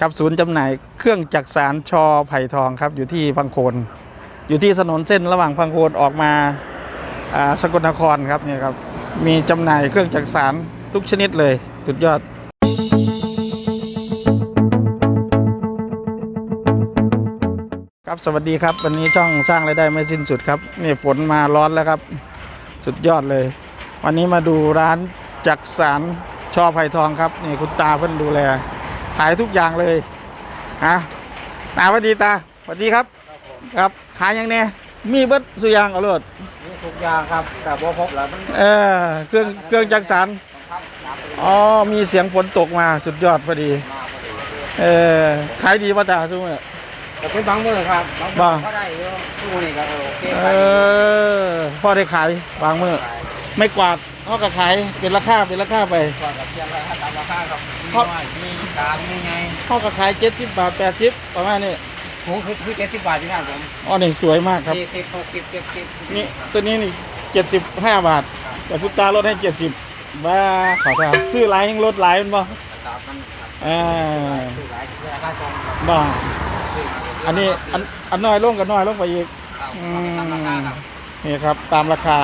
ครับศูนย์จำหน่ายเครื่องจักสารชอไผ่ทองครับ อยู่ที่พังโคน อยู่ที่ถนนเส้นระหว่างพังโคนออกมาอ่าสกลนครครับเนี่ยครับ มีจำหน่ายเครื่องจักสารทุกชนิดเลยสุดยอด ครับสวัสดีครับ วันนี้ช่องสร้างรายได้ไม่สิ้นสุดครับนี่ฝนมาร้อนแล้วครับ สุดยอดเลย วันนี้มาดูร้านจักสารชอไผ่ทองครับนี่คุณตาเพิ่นดูแล ขายทุกอย่างเลยฮะตาสวัสดีตาสวัสดีครับ ครับขายยังแน่มีเบิดสุอยางเอาเลยนี่ทุกอย่างครับแต่ว่าพบแล้วมันเออเครื่องเครื่องจักสารข้ามน้ำไปอ๋อมีเสียงฝนตกมาสุดยอดพอดี มาพอดีเออขายดีป่ะตาทุกเมื่อแต่เป็นบางมือครับบางมืบ้าอก็ได้เยอะทุกนี่ก็โอเคเอไปอพ่อได้ขายบางเมื่อไม่กวาด เขาก็ขายเป็นราคาเป็นราคาไปก่อนกับเพียงไรตามราคาครับมีเพราะน้อยมีกลางมีไงเขาก็ขายเจ็ดสิบบาทแปดสิบประมาณนี้หูคือคือเจ็ดสิบบาทอยู่นะผมอ๋อนี่สวยมากครับสี่สิบหกสิบเจ็ดสิบนี่ตัวนี้นี่เจ็ดสิบห้าบาท แต่พุตาลดให้เจ็ดสิบบ้าขอทานซื้อหลายยังลดหลายมันบ่ตามมันครับอ่าซื้อหลายคือราคาส่งครับบ่ซื้มาเยะอันนี้อันอันน้อยลงกับน้อยลงไปอีกครับอืตามราคามครับนี่ครับตามราคา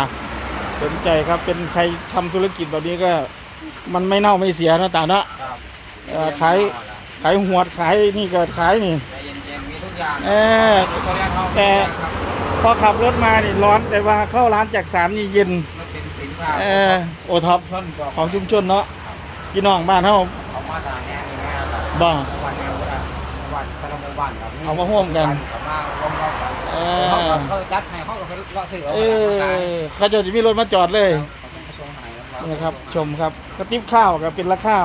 สนใจครับเป็นใครทำธุรกิจแบบนี้ก็ มันไม่เน่าไม่เสียนะตาเนาะ ครับเอ่อขาย ขายหวดขายนี่ก็ขายนี่ ใจเย็นๆมีทุกอย่างเออตัวเนี้ยเขาแต่ครับพอขับรถมานี่ร้อนแต่ว่าเข้าร้านจากสามนี่เย็น มันเป็นสินค้าเออโอท็อปชนบอกของชุมชนเนาะพี่น้องบ้านเฮาเอามาจากแง่นี่แง่ครับบ่วันแง่ก็ได้วันแต่ละหมู่บ้านครับเอามาร่วมกันเอามาร่วมกัน เอเขาอก็เขาจัดให้เขาก็ไปเลาะซื้อเอาเอไปขายอเขาจะมีรถมาจอดเลย เขาเป็นกระทรวงไหนครับนี่ครับชมครับกระติบข้าวกับเป็นราคา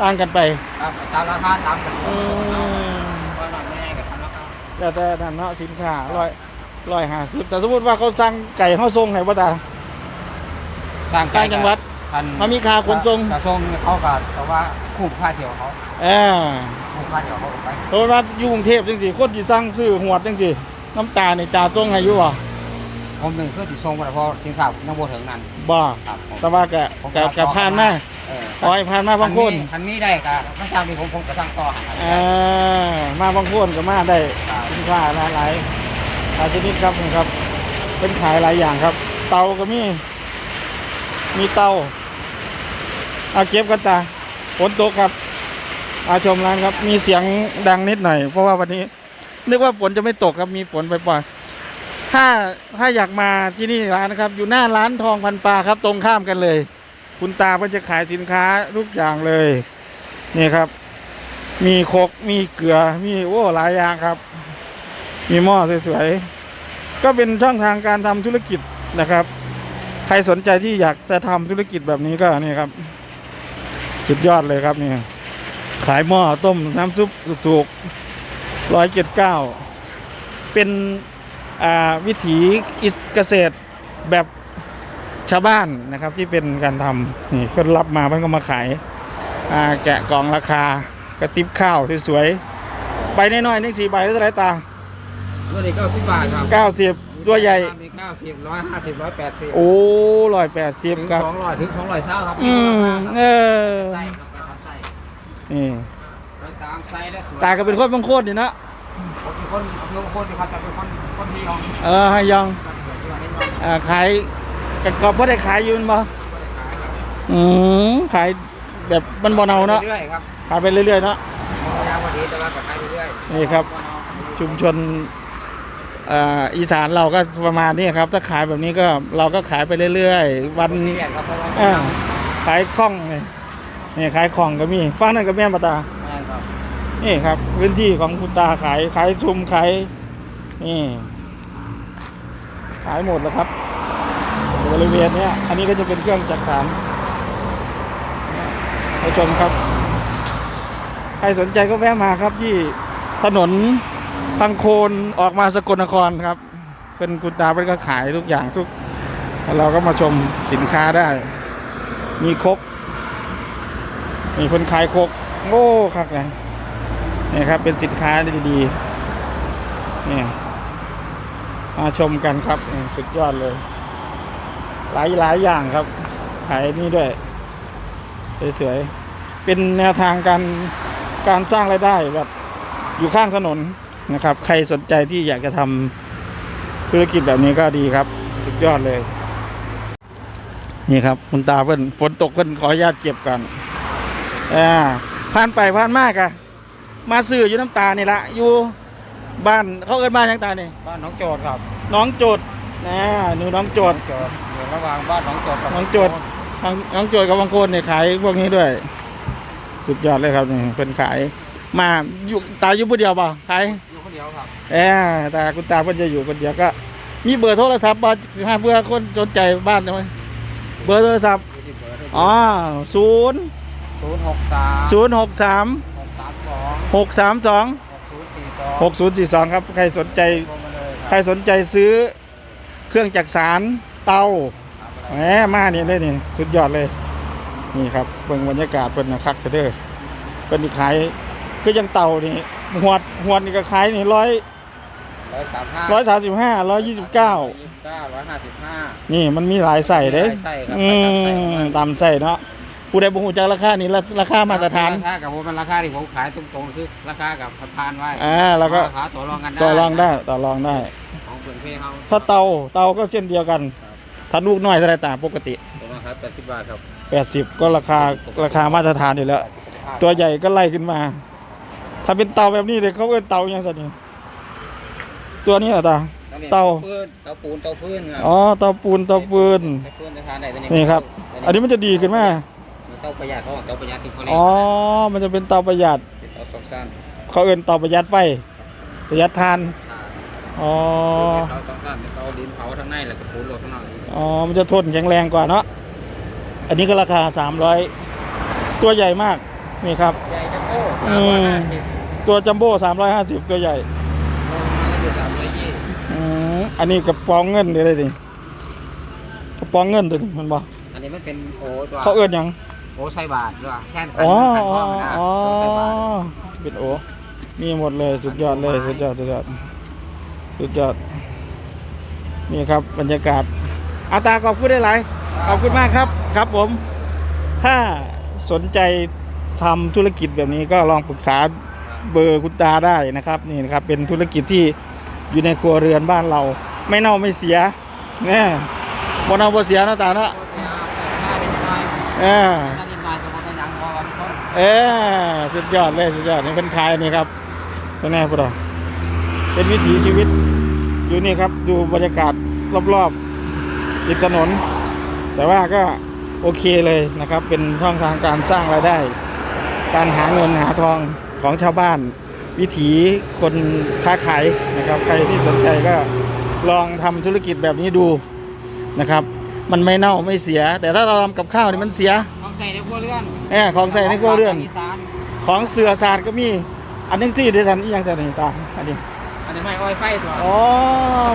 ต่างกันไปครับตามราคาตามกันอืมว่าหน่อยแม่กับทำราคาแล้วแต่นั่นเนาะสินค้าร้อยร้อยห้าสิบแต่สมมติว่าเขาสั่งไก่เขาส่งให้บ่ตาสร้างต่างจังหวัดคันมันมีค่าขนส่งกระทรวงเขาก็แต่ว่าคุ้มค่าเที่ยวเขาเออคุ้มค่าเที่ยวเขาก็ไป เพราะว่าอยู่กรุงเทพจังสิคนที่สั่งซื้อหวดจังสิ น้ำตาในตาต้องให้อยู่บ่ผมหนึ่งคือติดทรงไปเพราะสินค้ายังบ่ถึงนั้นบ่ครับผม แต่ว่าแกแกแกผ่านมาเออขอให้ผ่านมาบางคนคันนี้ได้ก็ไม่ทราบนี่ผมผมก็สั่งต่อให้เออมาบางคนก็มาได้ครับสินค้าหลายหลายหลายชนิดครับนี่ครับ เป็นขายหลายอย่างครับ เตาก็มี มีเตาเอาเก็บกันตาฝนตกครับอาชมร้านครับ มีเสียงดังนิดหน่อย เพราะว่าวันนี้ นึกว่าฝนจะไม่ตกครับมีฝนไปปล่อยๆถ้าถ้าอยากมาที่นี่ร้านนะครับ อยู่หน้าร้านทองพันปลาครับ ตรงข้ามกันเลย คุณตาเพิ่นจะขายสินค้าทุกอย่างเลยนี่ครับ มีโคกมีเกลือมีโอ้หลายอย่างครับ มีหม้อสวยๆก็เป็นช่องทางการทำธุรกิจนะครับ ใครสนใจที่อยากจะทำธุรกิจแบบนี้ก็นี่ครับสุดยอดเลยครับนี่ขายหม้อต้มน้ำซุปถูก ร้อยเจ็ดเก้าเป็นอ่าวิถีอิสเกษตรแบบชาวบ้านนะครับที่เป็นการทำนี่คนรับมาเพิ่นก็มาขายอ่าแกะกล่องราคากระติบข้าวสวยๆใบน้อยๆนี่สี่ใบเท่าไหรตาตัวนี้เก้าสิบบาทครับเก้าสิบตัวใหญ่มีเก้าสิบร้อยห้าสิบร้อยแปดสิบโอ้ร้อยแปดสิบถึงครับสองร้อยถึงสองร้อยเท่าครับอืมเออไส้ครับไปทำไส้นี่ไป ตามไส้และสวยตาก็เป็นคนบางโคตรนี่นะผมเป็นคนอำเภอคนที่เขาจะเป็นคนคนที่ยองเออให้ยองครับเกิดที่วันนี้ยองอ่าขายกับกอบพ่ได้ขายอยู่แม่นบ่ก็ได้ขายครับอืมขายแบบมันบ่เนาเนาะเรื่อยๆครับขายไปเรื่อยๆเนาะ พยายามวันนี้แต่ว่าก็ขายเรื่อยๆนี่ครับ ชุมชนอ่าอีสานเราก็ประมาณนี้ครับ ถ้าขายแบบนี้ก็เราก็ขายไปเรื่อยๆ วันเสียครับเพราะว่าอ่าขายคล่องเลยนี่ขายของก็มีฟังนั่นก็แม่นปะตาแม่ นี่ครับ พื้นที่ของคุณตาขายขายชุมขายนี่ขายหมดแล้วครับบริเวณเนี้ยอันนี้ก็จะเป็นเครื่องจักสารไปชมครับ ใครสนใจก็แวะมาครับที่ถนนพังโคนออกมาสกลนครครับ เป็นคุณตาเป็นก็ขายทุกอย่างทุก เราก็มาชมสินค้าได้ มีครบมีคนขายครกโอ้ครับไง นี่ครับเป็นสินค้าดีๆนี่มาชมกันครับนี่สุดยอดเลย หลายหลายอย่างครับ ขายนี่ด้วยสวยๆเป็นแนวทางการการสร้างรายได้แบบอยู่ข้างถนนนะครับ ใครสนใจที่อยากจะทำธุรกิจแบบนี้ก็ดีครับ สุดยอดเลย นี่ครับ คุณตาเพิ่นฝนตกเพิ่นขออนุญาตเก็บก่อนอ่าผ่านไปผ่านมากอะ มาซื้ออยู่น้ำตานี่ละอยู่บ้านเขาเอิ้นบ้านยังตานี่บ้านหน้องโจดครับน้องโจดนะหนูน้องโจดโจดอยู่ระหว่างบ้านหน้องโจดกับหนองโจทย์น้องน้องโจดกับบางคนเนี่ยขายพวกนี้ด้วย สุดยอดเลยครับนี่เพิ่นขาย มาอยู่ตาอยู่ผู้เดียวเปล่าขายอยู่คนเดียวครับเออแต่คุณตาเพิ่นจะอยู่คนเดียวก็ มีเบอร์โทรศัพท์บ่ถ้าเพื่อคนสนใจบ้านไหมเบอร์โทรศัพท์อยู่ที่เบอร์อ๋อศูนย์ศูนย์หกสามศูนย์หกสาม หกสามสองหกสามสองหกศูนย์สี่สองหกศูนย์สี่สองครับ ใครสนใจโทรมาเลยใครสนใจซื้อเครื่องจักสารเตาแหมมานี่เลยนี่สุดยอดเลย นี่ครับเบิ่งบรรยากาศเป็นนะคักเสยเด้อเป็นที่ขายคือยังเตานี่หวดหวดนี่ก็ขายนี่ร้อยร้อยสามห้าร้อยสามสิบห้าร้อยยี่สิบเก้ายี่สิบเก้าร้อยห้าสิบห้านี่มันมีหลายใส่เด้มีหลายไส้ครับอืมตามใส่เนาะ ผู้ใดบ่ฮู้จักราคานี่ราราคามาตรฐาน ราคากับผมมันราคาที่ผมขายตรงๆคือราคากับพานไว้อ่าแล้วก็ ราคาต่อรองกันได้ต่อรองได้ต่อรองได้ ของเพื่อนเพเขาถ้าเตาเตาก็เช่นเดียวกันถ้าลูกน้อยเท่าไหรต่างปกติ ผมว่าครับแปดสิบบาทครับ80 ก็ราคาราคามาตรฐานอยู่แล้ว ตัวใหญ่ก็ไล่ขึ้นมา ถ้าเป็นเตาแบบนี้เลยเขาเอิ้นเตาอย่างสันนี่ตัวนี้เหรอตา เตา ฟืนเตาปูนเตาฟืนครับอ๋อเตาปูนเตาฟืน เตาฟืนจะทานได้ตัวนี่ครับ อันนี้มันจะดีขึ้นไหม เตาประหยัดเขาบอกเตาประหยัดที่เขาเรียกอ๋อ มันจะเป็นเตาประหยัด เป็นเตาสองสั้นเขาเอิ้นเตาประหยัดไฟ ประหยัดทาน อ่าอ๋อ เป็นเตาสองสั้นเป็นเตาดินเผาทั้งในแล้วก็ปูนรวมข้างนอกอ๋อ มันจะทนแข็งแรงกว่าเนาะ อันนี้ก็ราคา 300 ตัวใหญ่มาก นี่ครับ ใหญ่จังโอ้อืสามร้อยมห้าสิบตัวจัมโบ้350 ตัวใหญ่ ลงมาก็คือสามร้อยยี่อืมอันนี้กระป๋องเงินเดี๋ยวเลยดิกระป๋องเงินตัวนี้มันบอกอันนี้มันเป็นโอ้ตัวเขาเอื้อนหยัง โอ้ไส้บาทด้วยแค่นขันอ๋อขันอ๋ข้ออมันนะอ๋อโอ้ไส้บาทเป็นโอมีหมดเลยสุดยอดเลยสุดยอดสุดยอดสุดยอดนี่ครับบรรยากาศอาตาขอบคุณได้หลายขอบคุณมากครับครับ ผม ถ้าสนใจทำธุรกิจแบบนี้ก็ลองปรึกษาเบอร์คุณตาได้นะครับนี่นะครับ เป็นธุรกิจที่อยู่ในครัวเรือนบ้านเรา ไม่เน่าไม่เสียเนี่ยบนเอาบ่เสียเนาะตาเนาะโอ้ยเอาใส่ผ้านิดหน่อ เออสุดยอดเลยสุดยอดนี่เป็นขายนี่ครับเป็นแน่พุทธเป็นวิถีชีวิต อยู่นี่ครับ ดูบรรยากาศรอบๆติดถนน แต่ว่าก็โอเคเลยนะครับ เป็นช่องทางการสร้างรายได้ การหาเงินหาทองของชาวบ้าน วิถีคนค้าขายนะครับ ใครที่สนใจก็ลองทำธุรกิจแบบนี้ดูนะครับ มันไม่เน่าไม่เสีย แต่ถ้าเราทำกับข้าวนี่มันเสีย ใส่ในครัวเรือนแอบของใส่ในครัวเรือนอีสานของเสือศาสตร์ก็มี อันนึงที่เดซันอีหยังจะนี่ตาอันนี้ อันนี้ไม่อ้อยไฟตัวอ๋อ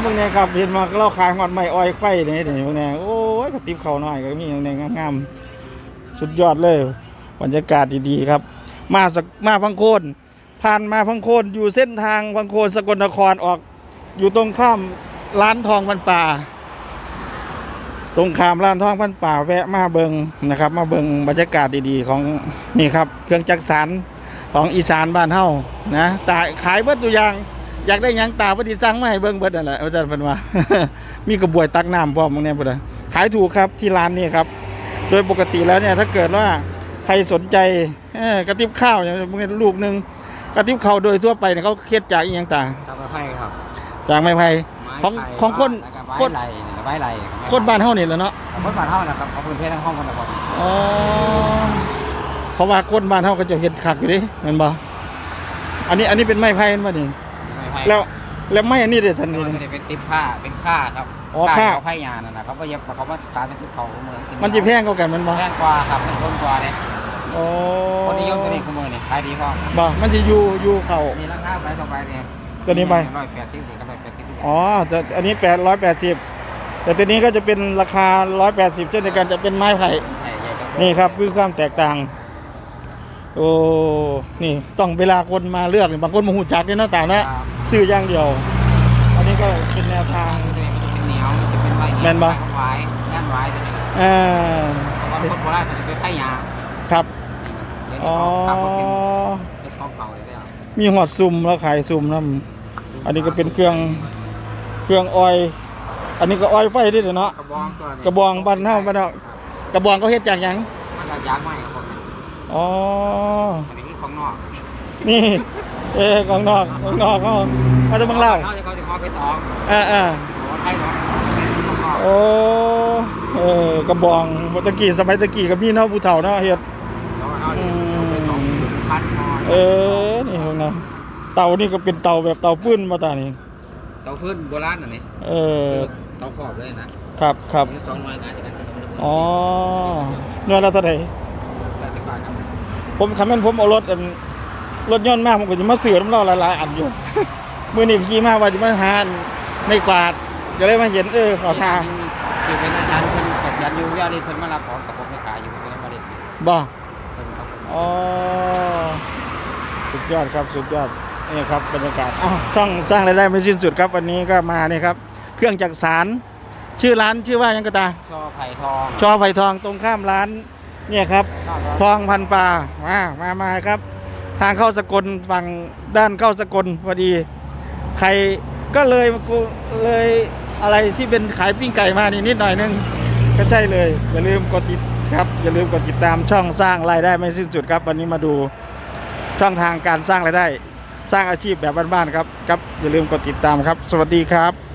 มึงเนี่ยครับเห็นมาเราขายหอดไม้อ้อยไข่นี่นี่มึงเนี่ยโอ้ยกระติบเขาหน่อยก็มีอย่างนี้งามๆสุดยอดเลยบรรยากาศดีๆครับ มาสักมาพังโคนผ่านมาพังโคนอยู่เส้นทางพังโคนสกลนครออก อยู่ตรงข้ามร้านทองพันป่า ตรงข้ามร้านทองพันป่าแวะมาเบิงนะครับ มาเบิงบรรยากาศดีๆ ของนี่ครับ เครื่องจักสารของอีสานบ้านเฮานะตาขายเบิดตัวอย่าง อยากได้หยังตาพอดีสั่งมาให้เบิ่งเบิดนั่นแหละอาจารย์เพิ่นว่า มีกระบวยตักน้ำพร้อมบางแน่พุ่นน่ะขายถูกครับที่ร้านนี้ครับ โดยปกติแล้วเนี่ยถ้าเกิดว่าใครสนใจเอ้อกระติบข้าวอย่างบางทีลูกหนึงกระติบข้าวโดยทั่วไปเนี่ยเขาเครียดจากอีหยังต่างทำมาไฟครับจากไม้ไผ่ไม้ของไผ่ของคนแล้วก็คไม้น ไหลไม้ไหลคนบ้านเฮานี่แหละเนาะคนบ้านเฮานะครับเอาพื้นเพทั้งห้องกันนะครับอ๋อเพราะว่าคนบ้านเฮาก็จะเฮ็ดคักอยู่ดิแม่นบ่อันนี้อันนี้เป็นไม้ไผ่แม่นบ่นี่ไม้ไผ่แล้วแล้วไม้อันนี้เด้อสันนี่นี่มันจะเป็นติ๊บผ้าเป็นผ้าครับอ๋อผ้าเขาไผ่ยานั่นนะเขาก็เย็บเขาก็สารเป็นติ๊บเขาเหมือนมันสิแพงกว่ากันแม่นบ่แพงกว่าครับมันคนกว่าเนี่ยโอ้คนนิยมตัวนี้คือมือนี่ขายดีพ่อบ่มันจะอยู่อยู่เขามีราคาไปต่อไปเนี่ยตัวนี้ไปร้อยแปดสิบสี่กับร้อยแปดสิบอ๋อแต่อันนี้แปดร้อยแปดสิบ แต่ตัวนี้ก็จะเป็นราคาร้อยแปดสิบเช่นเดียวกันจะเป็นไม้ไผ่นี่ครับคือความแตกต่าง โอ้นี่ต้องเวลาคนมาเลือกนี่บางคนมาหูจักเนี่ยเนาะต่างนะชื่ออย่างเดียว อันนี้ก็เป็นแนวทางตัวนี้มันจะเป็นเหนียวมันจะเป็นใบแม่นบ่หวายย่านหวายตัวนี้อ่าเพราะว่าคนโบราณมันจะเป็นไผ่ยาครับเดี๋ยวอ๋นี้อเขาทำมาเป็นเป็นขมีหอดซุ่มแล้วขายซุ่มนํอันนี้ก็เป็นเครื่องเครื่องออย อันนี้ก็ออยไฟด้วยเนาะ กระบองตัวนี้กระบองบ้านเฮาบ้านเฮากระบองเขาเฮ็ดจากหยัง มันก็ยางไม้ครับผมอ๋อ อันนี้คือของนอกนี่ เออของนอกของนอกเขามาจากเมืองลาวเขาจะเขาจะเขาไปตองอ่าอ่าของไทยเนาะของนอกโอ้ เออกระบองตะกี้สมัยตะกี้ก็มีเนาะผู้เฒ่าเนาะเฮ็ด แล้วเขาจะไปตองพันนอนเออ นี่พวกนะเตานี่ก็เป็นเตาแบบเตาปื้นมาตานี่ เตาฟืนโบราณอันนี้เออเตาขอบเลยนะครับครับมีสองหน่วยงานด้วยกันอ๋อเนื้อละเท่าไหร่แปดสิบบาทครับผมคำนั้นผมเอารถอันรถยนต์มาผมก็จะมาเสือน้ำเล่าหลายๆอันอยู่มือนี่ขี่มาว่าจะมาหาอันไม่กวาดก็เลยมาเห็นเออขอทางคือเป็นอาจารย์เพิ่นเกษียณอยู่ยาลีเพิ่นมารับของกับผมไปขายอยู่เพิ่นมาเด็ดบ่เพิ่นครับอ๋อสุดยอดครับสุดยอด นี่ครับบรรยากาศอ้าวช่องสร้างรายได้ไม่สิ้นสุดครับวันนี้ก็มานี่ครับ เครื่องจักสารชื่อร้านชื่อว่ายังกระตาช่อไผ่ทองชอไผ่ทองตรงข้ามร้านเนี่ยครับ ทองพันปลามามามาครับ ทางเข้าสกลฝั่งด้านเข้าสกลพอดี ใครก็เลยมากูเลยอะไรที่เป็นขายปิ้งไก่มานี่นิดหน่อยนึงก็ใช่เลย อย่าลืมกดติดครับ อย่าลืมกดติดตามช่องสร้างรายได้ไม่สิ้นสุดครับ วันนี้มาดูช่องทางการสร้างรายได้ สร้างอาชีพแบบบ้านๆครับครับอย่าลืมกดติดตามครับ สวัสดีครับ